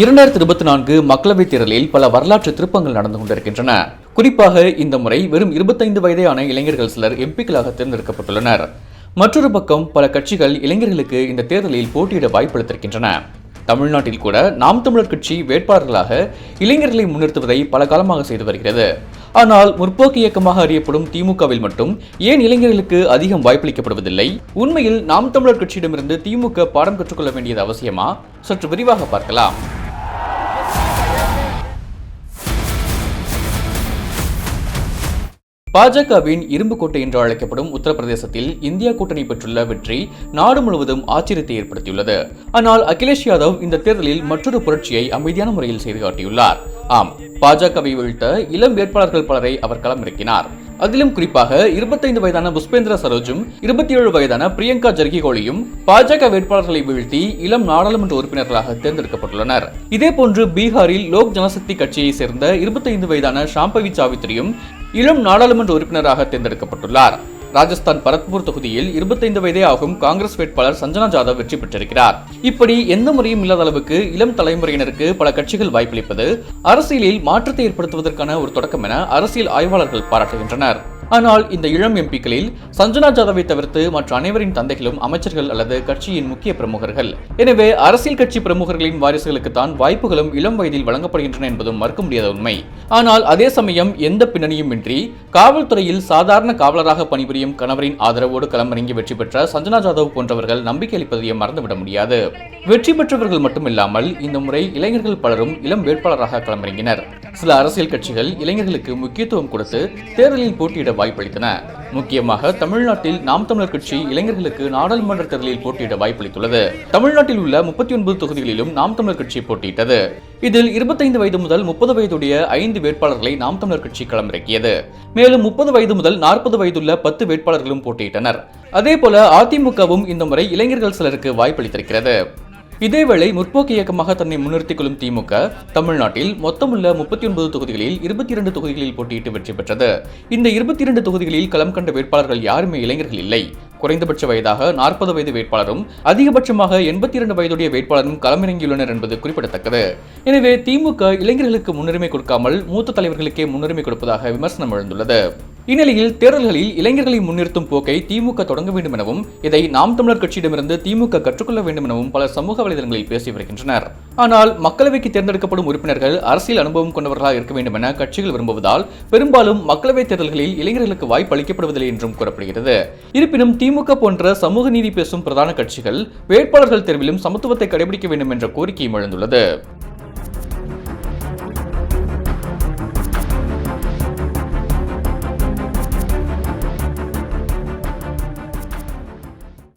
இரண்டாயிரத்தி இருபத்தி நான்கு மக்களவைத் தேர்தலில் பல வரலாற்று திருப்பங்கள் நடந்து கொண்டிருக்கின்றன. குறிப்பாக இந்த முறை வெறும் இருபத்தைந்து வயதேயான இளைஞர்கள் சிலர் எம்பிக்களாக தேர்ந்தெடுக்கப்பட்டுள்ளனர். மற்றொரு பக்கம் பல கட்சிகள் இளைஞர்களுக்கு இந்த தேர்தலில் போட்டியிட வாய்ப்பளித்திருக்கின்றன. தமிழ்நாட்டில் கூட நாம் தமிழர் கட்சி வேட்பாளர்களாக இளைஞர்களை முன்னிறுத்துவதை பல காலமாக செய்து வருகிறது. ஆனால் முற்போக்கு இயக்கமாக அறியப்படும் திமுகவில் மட்டும் ஏன் இளைஞர்களுக்கு அதிகம் வாய்ப்பளிக்கப்படுவதில்லை? உண்மையில் நாம் தமிழர் கட்சியிடமிருந்து திமுக பாடம் கற்றுக்கொள்ள வேண்டியது அவசியமா? சற்று விரிவாக பார்க்கலாம். பாஜகவின் இரும்பு கோட்டை என்று அழைக்கப்படும் உத்தரப்பிரதேசத்தில் இந்தியா கூட்டணி பெற்றுள்ள வெற்றி நாடு முழுவதும் ஆச்சரியத்தை ஏற்படுத்தியுள்ளது. ஆனால் அகிலேஷ் யாதவ் இந்த தேர்தலில் மற்றொரு புரட்சியை அமைதியான முறையில் செய்து காட்டியுள்ளார். ஆம் பாஜகவை வீழ்த்த இளம் வேட்பாளர்கள் பலரை அவர் களமிறக்கினார். அதிலும் குறிப்பாக இருபத்தைந்து வயதான புஷ்பேந்திர சரோஜும் இருபத்தி ஏழு வயதான பிரியங்கா ஜர்கிகோலியும் பாஜக வேட்பாளர்களை வீழ்த்தி இளம் நாடாளுமன்ற உறுப்பினர்களாக தேர்ந்தெடுக்கப்பட்டுள்ளனர். இதேபோன்று பீகாரில் லோக் ஜனசக்தி கட்சியை சேர்ந்த இருபத்தைந்து வயதான ஷாம்பவி சாவித்ரியும் இளம் நாடாளுமன்ற உறுப்பினராக தேர்ந்தெடுக்கப்பட்டுள்ளார். ராஜஸ்தான் பரத்பூர் தொகுதியில் இருபத்தைந்து வயதே ஆகும் காங்கிரஸ் வேட்பாளர் சஞ்சனா ஜாதவ் வெற்றி பெற்றிருக்கிறார். இப்படி எந்த முறையும் இல்லாத அளவுக்கு இளம் தலைமுறையினருக்கு பல கட்சிகள் வாய்ப்பளிப்பது அரசியலில் மாற்றத்தை ஏற்படுத்துவதற்கான ஒரு தொடக்கம் என அரசியல் ஆய்வாளர்கள் பாராட்டுகின்றனர். ஆனால் இந்த இளம் எம்பிக்களில் சஞ்சனா ஜாதவை தவிர்த்து மற்ற அனைவரின் தந்தைகளும் அமைச்சர்கள் அல்லது கட்சியின் முக்கிய பிரமுகர்கள். எனவே அரசியல் கட்சி பிரமுகர்களின் வாரிசுகளுக்கு தான் வாய்ப்புகளும் இளம் வயதில் வழங்கப்படுகின்றன என்பதும் மறுக்க முடியாத உண்மை. ஆனால் அதே சமயம் எந்த பின்னணியும் இன்றி காவல்துறையில் சாதாரண காவலராக பணிபுரியும் கணவரின் ஆதரவோடு களமிறங்கி வெற்றி பெற்ற சஞ்சனா ஜாதவ் போன்றவர்கள் நம்பிக்கை அளிப்பதையும் மறந்துவிட முடியாது. வெற்றி பெற்றவர்கள் மட்டுமில்லாமல் இந்த முறை இளைஞர்கள் பலரும் இளம் வேட்பாளராக களமிறங்கினர். சில அரசியல் கட்சிகள் இளைஞர்களுக்கு முக்கியத்துவம் கொடுத்து தேர்தலில் போட்டியிட வாய்ப்பளித்தன. முக்கியமாக தமிழ்நாட்டில் நாம் தமிழர் கட்சி இளைஞர்களுக்கு நாடாளுமன்ற தேர்தலில் போட்டியிட வாய்ப்பளித்துள்ளது. தமிழ்நாட்டில் உள்ள முப்பத்தி ஒன்பது தொகுதிகளிலும் நாம் தமிழர் கட்சி போட்டியிட்டது. இதில் இருபத்தைந்து வயது முதல் முப்பது வயதுடைய ஐந்து வேட்பாளர்களை நாம் தமிழர் கட்சி களமிறக்கியது. மேலும் முப்பது வயது முதல் நாற்பது வயதுள்ள பத்து வேட்பாளர்களும் போட்டியிட்டனர். அதேபோல அதிமுகவும் இந்த முறை இளைஞர்கள் சிலருக்கு வாய்ப்பளித்திருக்கிறது. இதேவேளை முற்போக்கு இயக்கமாக தன்னை முன்னிறுத்திக் கொள்ளும் திமுக தமிழ்நாட்டில் மொத்தமுள்ள முப்பத்தி ஒன்பது தொகுதிகளில் இருபத்தி இரண்டு தொகுதிகளில் போட்டியிட்டு வெற்றி பெற்றது. இந்த இருபத்தி இரண்டு தொகுதிகளில் களம் கண்ட வேட்பாளர்கள் யாருமே இளைஞர்கள் இல்லை. குறைந்தபட்ச வயதாக நாற்பது வயது வேட்பாளரும் அதிகபட்சமாக எண்பத்தி இரண்டு வயதுடைய வேட்பாளரும் களமிறங்கியுள்ளனர் என்பது குறிப்பிடத்தக்கது. எனவே திமுக இளைஞர்களுக்கு முன்னுரிமை கொடுக்காமல் மூத்த தலைவர்களுக்கே முன்னுரிமை கொடுப்பதாக விமர்சனம் எழுந்துள்ளது. இந்நிலையில் தேர்தல்களில் இளைஞர்களை முன்னிறுத்தும் போக்கை திமுக தொடங்க வேண்டும் எனவும் இதை நாம் தமிழர் கட்சியிடமிருந்து திமுக கற்றுக்கொள்ள வேண்டும் எனவும் பலர் சமூக வலைதளங்களில் பேசி வருகின்றனர். ஆனால் மக்களவைக்கு தேர்ந்தெடுக்கப்படும் உறுப்பினர்கள் அரசியல் அனுபவம் கொண்டவர்களாக இருக்க வேண்டும் என கட்சிகள் விரும்புவதால் பெரும்பாலும் மக்களவைத் தேர்தல்களில் இளைஞர்களுக்கு வாய்ப்பு அளிக்கப்படுவதில்லை என்றும் கூறப்படுகிறது. இருப்பினும் திமுக போன்ற சமூக நீதி பேசும் பிரதான கட்சிகள் வேட்பாளர்கள் தேர்விலும் சமத்துவத்தை கடைபிடிக்க வேண்டும் என்ற கோரிக்கையும் எழுந்துள்ளது.